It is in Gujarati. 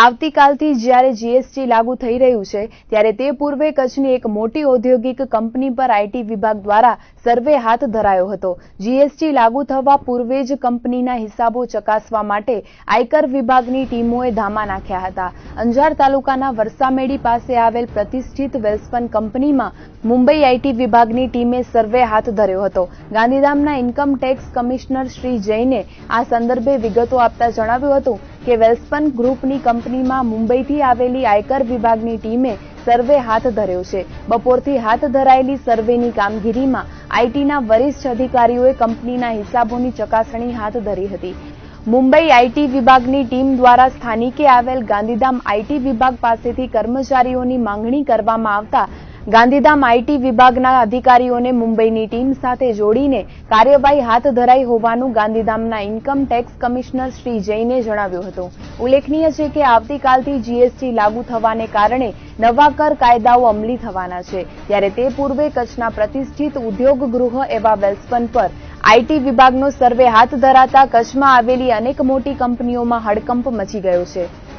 આવતીકાલથી જ્યારે જીએસટી લાગુ થઈ રહ્યું છે, ત્યારે તે પૂર્વે કચ્છની એક મોટી ઔદ્યોગિક કંપની પર આઈટી વિભાગ દ્વારા સર્વે હાથ ધરાયો હતો. જીએસટી લાગુ થવા પૂર્વે જ કંપનીના હિસાબો ચકાસવા માટે આયકર વિભાગની ટીમોએ ધામા નાખ્યા હતા. અંજાર તાલુકાના વરસામેડી પાસે આવેલ પ્રતિષ્ઠિત વેલ્સપન કંપનીમાં મુંબઈ આઈટી વિભાગની ટીમે સર્વે હાથ ધર્યો હતો. ગાંધીધામના ઇન્કમ ટેક્સ કમિશનર શ્રી જૈને આ સંદર્ભે વિગતો આપતા જણાવ્યું હતું કે વેલ્સપન ગ્રુપની કંપનીમાં મુંબઈથી આવેલી આયકર વિભાગની ટીમે સર્વે હાથ ધર્યો છે. બપોરથી હાથ ધરાયેલી સર્વેની કામગીરીમાં આઈટીના વરિષ્ઠ અધિકારીઓએ કંપનીના હિસાબોની ચકાસણી હાથ ધરી હતી. મુંબઈ આઈટી વિભાગની ટીમ દ્વારા સ્થાનિકે આવેલ ગાંધીધામ આઈટી વિભાગ પાસેથી કર્મચારીઓની માંગણી કરવામાં આવતા ગાંધીધામ આઈટી વિભાગના અધિકારીઓને મુંબઈની ટીમ સાથે જોડીને કાર્યવાહી હાથ ધરાઈ હોવાનું ગાંધીધામના ઇન્કમ ટેક્સ કમિશનર શ્રી જૈને જણાવ્યું હતું. ઉલ્લેખનીય છે કે આવતીકાલથી જીએસટી લાગુ થવાને કારણે નવા કર કાયદાઓ અમલી થવાના છે. ત્યારે તે પૂર્વે કચ્છના પ્રતિષ્ઠિત ઉદ્યોગ ગૃહ એવા વેલ્સપન પર આઈટી વિભાગનો સર્વે હાથ ધરાતા કચ્છમાં આવેલી અનેક મોટી કંપનીઓમાં હડકંપ મચી ગયો છે.